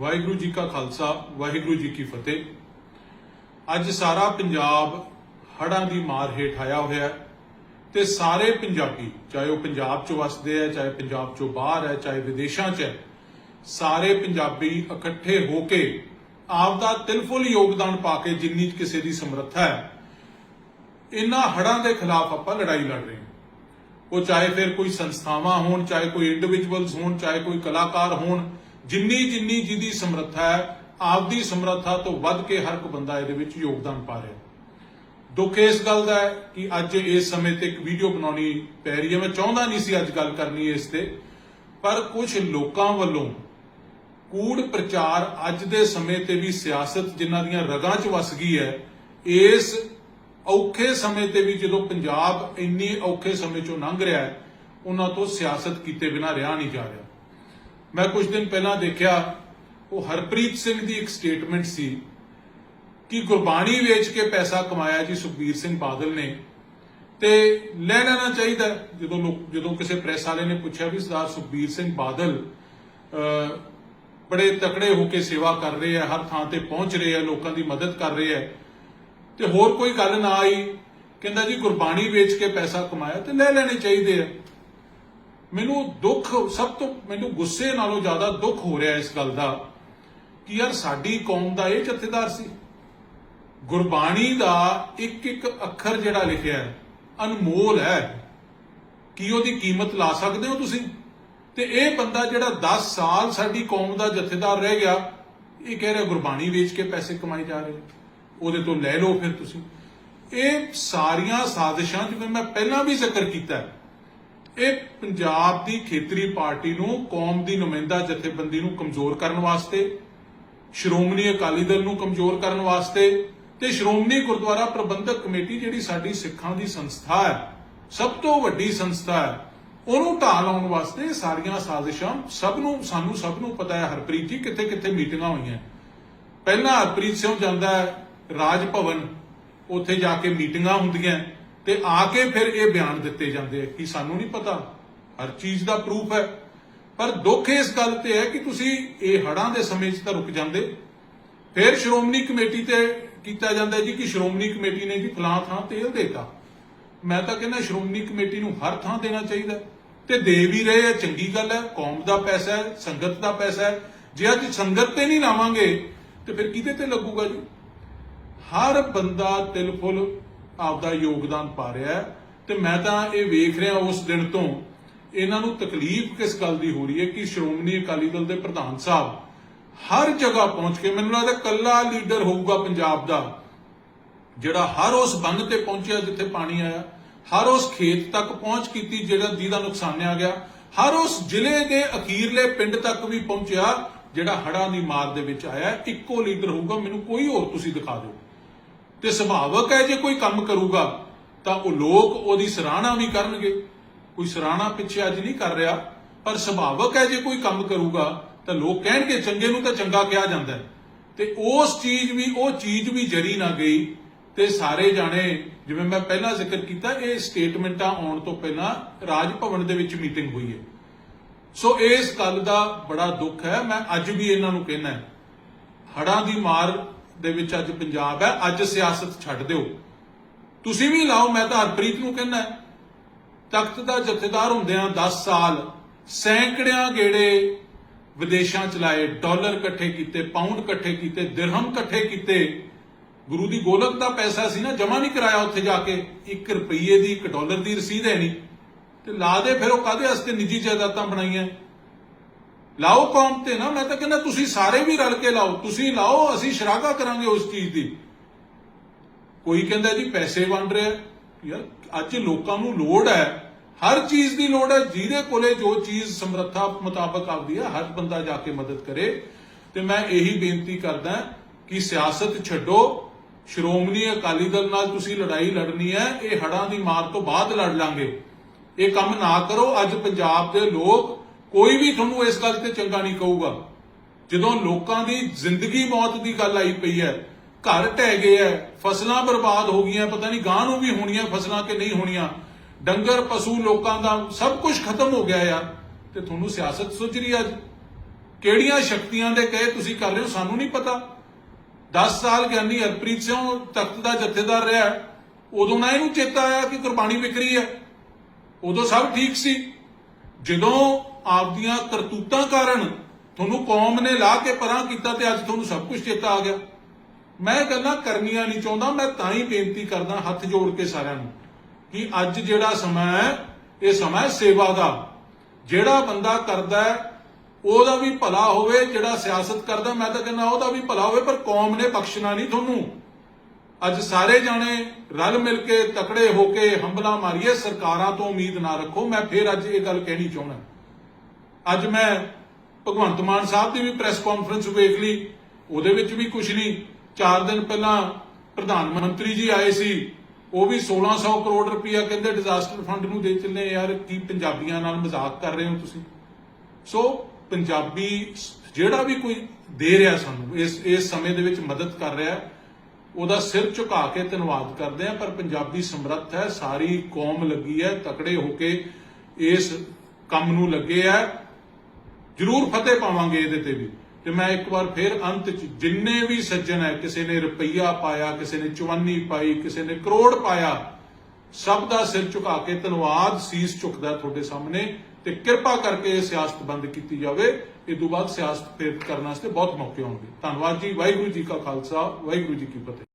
ਵਾਹਿਗੁਰੂ ਜੀ ਕਾ ਖਾਲਸਾ, ਵਾਹਿਗੁਰੂ ਜੀ ਕੀ ਫਤਿਹ। ਅੱਜ ਸਾਰਾ ਪੰਜਾਬ ਹੜਾਂ ਦੀ ਮਾਰ ਹੇਠ ਆਇਆ ਹੋਇਆ ਤੇ ਸਾਰੇ ਪੰਜਾਬੀ, ਚਾਹੇ ਉਹ ਪੰਜਾਬ 'ਚ ਵਸਦੇ ਹੈ ਚਾਹੇ ਪੰਜਾਬ 'ਚੋਂ ਬਾਹਰ ਹੈ ਚਾਹੇ ਵਿਦੇਸ਼ਾਂ 'ਚ ਹੈ ਸਾਰੇ ਪੰਜਾਬੀ ਇਕੱਠੇ ਹੋ ਕੇ ਆਪ ਦਾ ਤਿਲਫੁਲ ਯੋਗਦਾਨ ਪਾ ਕੇ ਜਿੰਨੀ ਕਿਸੇ ਦੀ ਸਮਰੱਥਾ ਹੈ ਇਨ੍ਹਾਂ ਹੜਾਂ ਦੇ ਖਿਲਾਫ ਆਪਾਂ ਲੜਾਈ ਲੜ ਰਹੇ ਹਾਂ। ਉਹ ਚਾਹੇ ਫਿਰ ਕੋਈ ਸੰਸਥਾਵਾਂ ਹੋਣ, ਚਾਹੇ ਕੋਈ ਇੰਡੀਵਿਜੂਅਲਸ ਹੋਣ, ਚਾਹੇ ਕੋਈ ਕਲਾਕਾਰ ਹੋਣ ਜਿੰਨੀ ਜਿੰਨੀ ਜਿਹਦੀ ਸਮਰੱਥਾ ਹੈ, ਆਪਦੀ ਸਮਰੱਥਾ ਤੋਂ ਵੱਧ ਕੇ ਹਰ ਇੱਕ ਬੰਦਾ ਇਹਦੇ ਵਿੱਚ ਯੋਗਦਾਨ ਪਾ ਰਿਹਾ। ਦੁੱਖ ਇਸ ਗੱਲ ਦਾ ਹੈ ਕਿ ਅੱਜ ਇਸ ਸਮੇਂ ਤੇ ਇੱਕ ਵੀਡੀਓ ਬਣਾਉਣੀ ਪੈ ਰਹੀ ਹੈ। ਮੈਂ ਚਾਹੁੰਦਾ ਨਹੀਂ ਸੀ ਅੱਜ ਗੱਲ ਕਰਨੀ ਇਸ ਤੇ, ਪਰ ਕੁਝ ਲੋਕਾਂ ਵੱਲੋਂ ਕੂੜ ਪ੍ਰਚਾਰ ਅੱਜ ਦੇ ਸਮੇਂ ਤੇ ਵੀ ਸਿਆਸਤ ਜਿਨ੍ਹਾਂ ਦੀਆਂ ਰਗਾਂ 'ਚ ਵਸ ਗਈ ਹੈ, ਇਸ ਔਖੇ ਸਮੇਂ ਤੇ ਵੀ ਜਦੋਂ ਪੰਜਾਬ ਇੰਨੀ ਔਖੇ ਸਮੇਂ 'ਚੋਂ ਲੰਘ ਰਿਹਾ ਹੈ, ਉਹਨਾਂ ਤੋਂ ਸਿਆਸਤ ਕੀਤੇ ਬਿਨਾ ਰਿਹਾ ਨਹੀਂ ਜਾ ਰਿਹਾ। ਮੈਂ ਕੁਝ ਦਿਨ ਪਹਿਲਾਂ ਦੇਖਿਆ ਉਹ ਹਰਪ੍ਰੀਤ ਸਿੰਘ ਦੀ ਇੱਕ ਸਟੇਟਮੈਂਟ ਸੀ ਕਿ ਗੁਰਬਾਣੀ ਵੇਚ ਕੇ ਪੈਸਾ ਕਮਾਇਆ ਜੀ ਸੁਖਬੀਰ ਸਿੰਘ ਬਾਦਲ ਨੇ। ਤੇ ਲੈ ਲੈਣਾ ਚਾਹੀਦਾ ਜਦੋਂ ਲੋਕ ਜਦੋਂ ਕਿਸੇ ਪ੍ਰੈਸ ਵਾਲੇ ਨੇ ਪੁੱਛਿਆ ਵੀ ਸਰਦਾਰ ਸੁਖਬੀਰ ਸਿੰਘ ਬਾਦਲ ਅਹ, ਬੜੇ ਤਕੜੇ ਹੋ ਕੇ ਸੇਵਾ ਕਰ ਰਹੇ ਆ ਹਰ ਥਾਂ ਤੇ ਪਹੁੰਚ ਰਹੇ ਆ ਲੋਕਾਂ ਦੀ ਮਦਦ ਕਰ ਰਹੇ ਆ ਤੇ ਹੋਰ ਕੋਈ ਗੱਲ ਨਾ ਆਈ ਕਹਿੰਦਾ ਜੀ ਗੁਰਬਾਣੀ ਵੇਚ ਕੇ ਪੈਸਾ ਕਮਾਇਆ ਤੇ ਲੈ ਲੈਣੇ ਚਾਹੀਦੇ ਆ। ਮੈਨੂੰ ਦੁੱਖ ਸਭ ਤੋਂ ਮੈਨੂੰ ਗੁੱਸੇ ਨਾਲੋਂ ਜ਼ਿਆਦਾ ਦੁੱਖ ਹੋ ਰਿਹਾ ਇਸ ਗੱਲ ਦਾ ਕਿ ਯਾਰ ਸਾਡੀ ਕੌਮ ਦਾ ਇਹ ਜਥੇਦਾਰ ਸੀ। ਗੁਰਬਾਣੀ ਦਾ ਇੱਕ ਇੱਕ ਅੱਖਰ ਜਿਹੜਾ ਲਿਖਿਆ ਹੈ ਅਨਮੋਲ ਹੈ। ਕੀ ਉਹਦੀ ਕੀਮਤ ਲਾ ਸਕਦੇ ਹੋ ਤੁਸੀਂ? ਤੇ ਇਹ ਬੰਦਾ ਜਿਹੜਾ 10 ਸਾਲ ਸਾਡੀ ਕੌਮ ਦਾ ਜਥੇਦਾਰ ਰਹਿ ਗਿਆ ਇਹ ਕਹਿ ਰਿਹਾ ਗੁਰਬਾਣੀ ਵੇਚ ਕੇ ਪੈਸੇ ਕਮਾਈ ਜਾ ਰਹੇ ਉਹਦੇ ਤੋਂ ਲੈ ਲਓ ਫਿਰ ਤੁਸੀਂ। ਇਹ ਸਾਰੀਆਂ ਸਾਜ਼ਿਸ਼ਾਂ ਜਿਵੇਂ ਮੈਂ ਪਹਿਲਾਂ ਵੀ ਜ਼ਿਕਰ ਕੀਤਾ ਹੈ, ਇਹ ਪੰਜਾਬ ਦੀ ਖੇਤਰੀ ਪਾਰਟੀ ਨੂੰ, ਕੌਮ ਦੀ ਨੁਮਾਇੰਦਾ ਜਥੇਬੰਦੀ ਨੂੰ ਕਮਜ਼ੋਰ ਕਰਨ ਵਾਸਤੇ, ਸ਼੍ਰੋਮਣੀ ਅਕਾਲੀ ਦਲ ਨੂੰ ਕਮਜ਼ੋਰ ਕਰਨ ਵਾਸਤੇ ਤੇ ਸ਼੍ਰੋਮਣੀ ਗੁਰਦੁਆਰਾ ਪ੍ਰਬੰਧਕ ਕਮੇਟੀ ਜਿਹੜੀ ਸਾਡੀ ਸਿੱਖਾਂ ਦੀ ਸੰਸਥਾ ਹੈ, ਸਭ ਤੋਂ ਵੱਡੀ ਸੰਸਥਾ ਹੈ, ਉਹਨੂੰ ਢਾਹ ਲਾਉਣ ਵਾਸਤੇ ਸਾਰੀਆਂ ਸਾਜ਼ਿਸ਼ਾਂ ਸਭ ਨੂੰ, ਸਾਨੂੰ ਸਭ ਨੂੰ ਪਤਾ ਹੈ, ਹਰਪ੍ਰੀਤ ਜੀ ਕਿੱਥੇ ਕਿੱਥੇ ਮੀਟਿੰਗਾਂ ਹੋਈਆਂ। ਪਹਿਲਾਂ ਹਰਪ੍ਰੀਤ ਸਿੰਘ ਜਾਂਦਾ ਹੈ, ਰਾਜ ਭਵਨ, ਉੱਥੇ ਜਾ ਕੇ ਮੀਟਿੰਗਾਂ ਹੁੰਦੀਆਂ। ਤੇ ਆ ਕੇ ਫਿਰ ਇਹ ਬਿਆਨ ਦਿੱਤੇ ਜਾਂਦੇ ਆ ਕਿ ਸਾਨੂੰ ਨਹੀਂ ਪਤਾ। ਹਰ ਚੀਜ਼ ਦਾ ਪ੍ਰੂਫ ਹੈ। ਪਰ ਦੁੱਖ ਇਸ ਗੱਲ ਤੇ ਹੈ ਕਿ ਤੁਸੀਂ ਇਹ ਹੜਾਂ ਦੇ ਸਮੇਂ 'ਚ ਤਾਂ ਰੁਕ ਜਾਂਦੇ। ਫਿਰ ਸ਼੍ਰੋਮਣੀ ਕਮੇਟੀ ਤੇ ਕੀਤਾ ਜਾਂਦਾ ਜੀ ਕਿ ਸ਼੍ਰੋਮਣੀ ਕਮੇਟੀ ਨੇ ਜੀ ਫਲਾਂ ਥਾਂ ਤੇਲ ਦੇਤਾ। ਮੈਂ ਤਾਂ ਕਹਿੰਦਾ ਸ਼੍ਰੋਮਣੀ ਕਮੇਟੀ ਨੂੰ ਹਰ ਥਾਂ ਦੇਣਾ ਚਾਹੀਦਾ। ਤੇ ਦੇ ਵੀ ਰਹੇ ਆ, ਚੰਗੀ ਗੱਲ ਹੈ। ਕੌਮ ਦਾ ਪੈਸਾ ਹੈ, ਸੰਗਤ ਦਾ ਪੈਸਾ ਹੈ। ਜੇ ਅੱਜ ਸੰਗਤ ਤੇ ਨਹੀਂ ਲਾਵਾਂਗੇ, ਤੇ ਫਿਰ ਕਿਹਦੇ ਤੇ ਲੱਗੂਗਾ ਜੀ? ਹਰ ਬੰਦਾ ਤਿਲ ਫੁੱਲ ਆਪਦਾ ਯੋਗਦਾਨ ਪਾ ਰਿਹਾ ਹੈ ਤੇ ਮੈਂ ਤਾਂ ਇਹ ਵੇਖ ਰਿਹਾ ਉਸ ਦਿਨ ਤੋਂ ਇਹਨਾਂ ਨੂੰ ਤਕਲੀਫ ਕਿਸ ਗੱਲ ਦੀ ਹੋ ਰਹੀ ਹੈ ਕਿ ਸ਼੍ਰੋਮਣੀ ਅਕਾਲੀ ਦਲ ਦੇ ਪ੍ਰਧਾਨ ਸਾਹਿਬ ਹਰ ਜਗ੍ਹਾ ਪਹੁੰਚ ਕੇ ਮੈਨੂੰ ਲੱਗਦਾ ਕੱਲਾ ਲੀਡਰ ਹੋਊਗਾ ਪੰਜਾਬ ਦਾ, ਜਿਹੜਾ ਹਰ ਉਸ ਬੰਨ ਤੇ ਪਹੁੰਚਿਆ ਜਿੱਥੇ ਪਾਣੀ ਆਇਆ, ਹਰ ਉਸ ਖੇਤ ਤੱਕ ਪਹੁੰਚ ਕੀਤੀ ਜਿਹੜਾ ਜਿਹਦਾ ਨੁਕਸਾਨਿਆ ਗਿਆ, ਹਰ ਉਸ ਜ਼ਿਲ੍ਹੇ ਦੇ ਅਖੀਰਲੇ ਪਿੰਡ ਤੱਕ ਵੀ ਪਹੁੰਚਿਆ ਜਿਹੜਾ ਹੜਾਂ ਦੀ ਮਾਰ ਦੇ ਵਿੱਚ ਆਇਆ, ਇੱਕੋ ਲੀਡਰ ਹੋਊਗਾ, ਮੈਨੂੰ ਕੋਈ ਹੋਰ ਤੁਸੀਂ ਦਿਖਾ ਦਿਓ। ਤੇ ਸੁਭਾਵਕ ਹੈ ਜੇ ਕੋਈ ਕੰਮ ਕਰੂਗਾ, ਤਾਂ ਉਹ ਲੋਕ ਉਹਦੀ ਸਰਾਹਣਾ ਵੀ ਕਰਨਗੇ। ਕੋਈ ਸਰਾਹਣਾ ਪਿੱਛੇ ਅੱਜ ਨਹੀਂ ਕਰ ਰਿਹਾ, ਪਰ ਸੁਭਾਵਕ ਹੈ ਜੇ ਕੋਈ ਕੰਮ ਕਰੂਗਾ, ਤਾਂ ਲੋਕ ਕਹਿਣਗੇ, ਚੰਗੇ ਨੂੰ ਤਾਂ ਚੰਗਾ ਕਿਹਾ ਜਾਂਦਾ ਤੇ ਉਸ ਚੀਜ਼ ਵੀ, ਉਹ ਚੀਜ਼ ਵੀ ਜਰੀ ਨਾ ਗਈ, ਤੇ ਸਾਰੇ ਜਾਣੇ, ਜਿਵੇਂ ਮੈਂ ਪਹਿਲਾਂ ਜ਼ਿਕਰ ਕੀਤਾ, ਇਹ ਸਟੇਟਮੈਂਟਾਂ ਆਉਣ ਤੋਂ ਪਹਿਲਾਂ ਰਾਜ ਭਵਨ ਦੇ ਵਿੱਚ ਮੀਟਿੰਗ ਹੋਈ ਹੈ। ਸੋ ਇਸ ਗੱਲ ਦਾ ਬੜਾ ਦੁੱਖ ਹੈ, ਮੈਂ ਅੱਜ ਵੀ ਇਹਨਾਂ ਨੂੰ ਕਹਿਣਾ ਹੈ। ਹੜਾਂ ਦੀ ਮਾਰ ਦੇ ਵਿੱਚ ਅੱਜ ਪੰਜਾਬ ਹੈ, ਅੱਜ ਸਿਆਸਤ ਛੱਡ ਦਿਓ। ਤੁਸੀਂ ਵੀ ਲਾਓ, ਮੈਂ ਤਾਂ ਹਰਪ੍ਰੀਤ ਨੂੰ ਕਹਿੰਦਾ ਤਖਤ ਦਾ ਜਥੇਦਾਰ ਹੁੰਦਿਆਂ 10 ਸਾਲ ਸੈਂਕੜਿਆਂ ਗੇੜੇ ਵਿਦੇਸ਼ਾਂ ਚ ਲਾਏ, ਡਾਲਰ ਇਕੱਠੇ ਕੀਤੇ, ਪਾਉਂਡ ਇਕੱਠੇ ਕੀਤੇ, ਦਿਰਹਮ ਇਕੱਠੇ ਕੀਤੇ। ਗੁਰੂ ਦੀ ਗੋਲਕ ਦਾ ਪੈਸਾ ਸੀ ਨਾ ਜਮਾ ਨਹੀਂ ਕਰਾਇਆ ਉੱਥੇ ਜਾ ਕੇ। 1 ਰੁਪਈਏ ਦੀ 1 ਡਾਲਰ ਦੀ ਰਸੀਦ ਹੈ ਨਹੀਂ। ਤੇ ਲਾ ਦੇ ਫਿਰ ਉਹ ਕਾਦੇ ਵਾਸਤੇ ਨਿੱਜੀ ਜਾਇਦਾਦਾਂ ਬਣਾਈਆਂ? ਲਾਓ ਕੌਮ ਤੇ ਨਾ, ਮੈਂ ਤਾਂ ਕਹਿੰਦਾ ਤੁਸੀਂ ਸਾਰੇ ਵੀ ਰਲ ਕੇ ਲਾਓ, ਤੁਸੀਂ ਲਾਓ, ਅਸੀਂ ਸ਼ਰਾਗਾ ਕਰਾਂਗੇ ਉਸ ਚੀਜ਼ ਦੀ। ਕੋਈ ਕਹਿੰਦਾ ਜੀ ਪੈਸੇ ਵੰਡ ਰਿਹਾ ਯਾਰ, ਅੱਜ ਲੋਕਾਂ ਨੂੰ ਲੋੜ ਹੈ, ਹਰ ਚੀਜ਼ ਦੀ ਲੋੜ ਹੈ, ਜਿਹਦੇ ਕੋਲੇ ਜੋ ਚੀਜ਼ ਸਮਰੱਥਾ ਮੁਤਾਬਕ ਆਉਂਦੀ ਹੈ, ਹਰ ਬੰਦਾ ਜਾ ਕੇ ਮਦਦ ਕਰੇ। ਤੇ ਮੈਂ ਇਹੀ ਬੇਨਤੀ ਕਰਦਾ ਕਿ ਸਿਆਸਤ ਛੱਡੋ, ਸ਼੍ਰੋਮਣੀ ਅਕਾਲੀ ਦਲ ਨਾਲ ਤੁਸੀਂ ਲੜਾਈ ਲੜਨੀ ਹੈ, ਇਹ ਹੜਾਂ ਦੀ ਮਾਰ ਤੋਂ ਬਾਅਦ ਲੜ ਲਾਂਗੇ। ਇਹ ਕੰਮ ਨਾ ਕਰੋ, ਅੱਜ ਪੰਜਾਬ ਦੇ ਲੋਕ ਕੋਈ ਵੀ ਤੁਹਾਨੂੰ ਇਸ ਗੱਲ ਤੇ ਚੰਗਾ ਨਹੀਂ ਕਹੂਗਾ। ਜਦੋਂ ਲੋਕਾਂ ਦੀ ਜ਼ਿੰਦਗੀ ਮੌਤ ਦੀ ਗੱਲ ਆਈ ਪਈ ਹੈ, ਘਰ ਟਹਿ ਗਏ ਐ ਫਸਲਾਂ ਬਰਬਾਦ ਹੋ ਗਈਆਂ, ਪਤਾ ਨਹੀਂ ਗਾਂ ਨੂੰ ਵੀ ਹੋਣੀਆਂ, ਫਸਲਾਂ ਕਿ ਨਹੀਂ ਹੋਣੀਆਂ। ਡੰਗਰ, ਪਸ਼ੂ, ਲੋਕਾਂ ਦਾ ਸਭ ਕੁਝ ਖਤਮ ਹੋ ਗਿਆ ਯਾਰ। ਤੇ ਤੁਹਾਨੂੰ ਸਿਆਸਤ ਸੁੱਝ ਰਹੀ ਅੱਜ। ਕਿਹੜੀਆਂ ਸ਼ਕਤੀਆਂ ਦੇ ਕਹੇ ਤੁਸੀਂ ਕਰ ਰਹੇ ਹੋ, ਸਾਨੂੰ ਨਹੀਂ ਪਤਾ। 10 ਸਾਲ ਗਿਆਨੀ ਹਰਪ੍ਰੀਤ ਸਿੰਘ ਤਖਤ ਦਾ ਜਥੇਦਾਰ ਰਿਹਾ, ਉਦੋਂ ਨਾ ਇਹਨੂੰ ਚੇਤਾ ਆਇਆ ਕਿ ਕੁਰਬਾਨੀ ਵਿਕਰੀ ਹੈ। ਉਦੋਂ ਸਭ ਠੀਕ ਸੀ। ਜਦੋਂ ਆਪਦੀਆਂ ਕਰਤੂਤਾਂ ਕਾਰਨ ਤੁਹਾਨੂੰ ਕੌਮ ਨੇ ਲਾ ਕੇ ਪਰਾਂ ਕੀਤਾ ਤੇ ਅੱਜ ਤੁਹਾਨੂੰ ਸਭ ਕੁਝ ਚੇਤਾ ਆ ਗਿਆ। ਮੈਂ ਕਹਿੰਦਾ ਕਰਨੀਆਂ ਨਹੀਂ ਚਾਹੁੰਦਾ, ਮੈਂ ਤਾਂ ਹੀ ਬੇਨਤੀ ਕਰਦਾ ਹੱਥ ਜੋੜ ਕੇ ਸਾਰਿਆਂ ਨੂੰ ਕਿ ਅੱਜ ਜਿਹੜਾ ਸਮਾਂ ਹੈ, ਇਹ ਸਮਾਂ ਹੈ ਸੇਵਾ ਦਾ। ਜਿਹੜਾ ਬੰਦਾ ਕਰਦਾ ਹੈ, ਉਹਦਾ ਵੀ ਭਲਾ ਹੋਵੇ, ਜਿਹੜਾ ਸਿਆਸਤ ਕਰਦਾ, ਮੈਂ ਤਾਂ ਕਹਿੰਦਾ ਉਹਦਾ ਵੀ ਭਲਾ ਹੋਵੇ, ਪਰ ਕੌਮ ਨੇ ਬਖਸ਼ਣਾ ਨਹੀਂ ਤੁਹਾਨੂੰ। ਅੱਜ ਸਾਰੇ ਜਾਣੇ ਰਲ ਮਿਲ ਕੇ ਤਕੜੇ ਹੋ ਕੇ ਹੰਬਲਾ ਮਾਰੀਏ, ਸਰਕਾਰਾਂ ਤੋਂ ਉਮੀਦ ਨਾ ਰੱਖੋ, ਮੈਂ ਫੇਰ ਅੱਜ ਇਹ ਗੱਲ ਕਹਿਣੀ ਚਾਹੁੰਦਾ। ਅੱਜ ਮੈਂ ਭਗਵੰਤ ਮਾਨ ਸਾਹਿਬ ਦੀ ਵੀ ਪ੍ਰੈਸ ਕਾਨਫਰੰਸ ਵੇਖ ਲਈ ਉਹਦੇ ਵਿੱਚ ਵੀ ਕੁਝ ਨਹੀਂ। 4 ਦਿਨ ਪਹਿਲਾਂ ਪ੍ਰਧਾਨ ਮੰਤਰੀ ਜੀ ਆਏ ਸੀ ਉਹ ਵੀ 1600 ਕਰੋੜ ਰੁਪਇਆ ਕਹਿੰਦੇ ਡਿਜ਼ਾਸਟਰ ਫੰਡ ਨੂੰ ਦੇ ਚੱਲੇ ਯਾਰ ਕੀ ਪੰਜਾਬੀਆਂ ਨਾਲ ਮਜ਼ਾਕ ਕਰ ਰਹੇ ਹੋ ਤੁਸੀਂ? ਸੋ ਪੰਜਾਬੀ ਜਿਹੜਾ ਵੀ ਕੋਈ ਦੇ ਰਿਹਾ ਸਾਨੂੰ ਇਸ ਇਸ ਸਮੇਂ ਦੇ ਵਿੱਚ ਮਦਦ ਕਰ ਰਿਹਾ ਹੈ, ਉਹਦਾ ਸਿਰ ਝੁਕਾ ਕੇ ਧੰਨਵਾਦ ਕਰਦੇ ਆ ਪਰ ਪੰਜਾਬੀ ਸਮਰੱਥ ਹੈ ਸਾਰੀ ਕੌਮ ਲੱਗੀ ਹੈ ਤਕੜੇ ਹੋ ਕੇ ਇਸ ਕੰਮ ਨੂੰ ਲੱਗੇ ਆ। ਜ਼ਰੂਰ ਫਤਿਹ ਪਾਵਾਂਗੇ ਇਹਦੇ ਤੇ ਵੀ। ਤੇ ਮੈਂ ਇੱਕ ਵਾਰ ਫੇਰ ਅੰਤ ਚ ਜਿੰਨੇ ਵੀ ਸੱਜਣ ਹੈ, ਕਿਸੇ ਨੇ ਰੁਪਈਆ ਪਾਇਆ, ਕਿਸੇ ਨੇ ਚਵਾਨੀ ਪਾਈ, ਕਿਸੇ ਨੇ ਕਰੋੜ ਪਾਇਆ, ਸਭ ਦਾ ਸਿਰ ਝੁਕਾ ਕੇ ਧੰਨਵਾਦ ਸੀਸ ਝੁਕਦਾ ਤੁਹਾਡੇ ਸਾਹਮਣੇ ਤੇ ਕਿਰਪਾ ਕਰਕੇ ਇਹ ਸਿਆਸਤ ਬੰਦ ਕੀਤੀ ਜਾਵੇ। ਇਹ ਤੋਂ ਬਾਅਦ ਸਿਆਸਤ ਫੇਰ ਕਰਨ ਵਾਸਤੇ ਬਹੁਤ ਮੌਕੇ ਆਉਣਗੇ ਧੰਨਵਾਦ ਜੀ, ਵਾਹਿਗੁਰੂ ਜੀ ਕਾ ਖਾਲਸਾ, ਵਾਹਿਗੁਰੂ ਜੀ ਕੀ ਫਤਿਹ।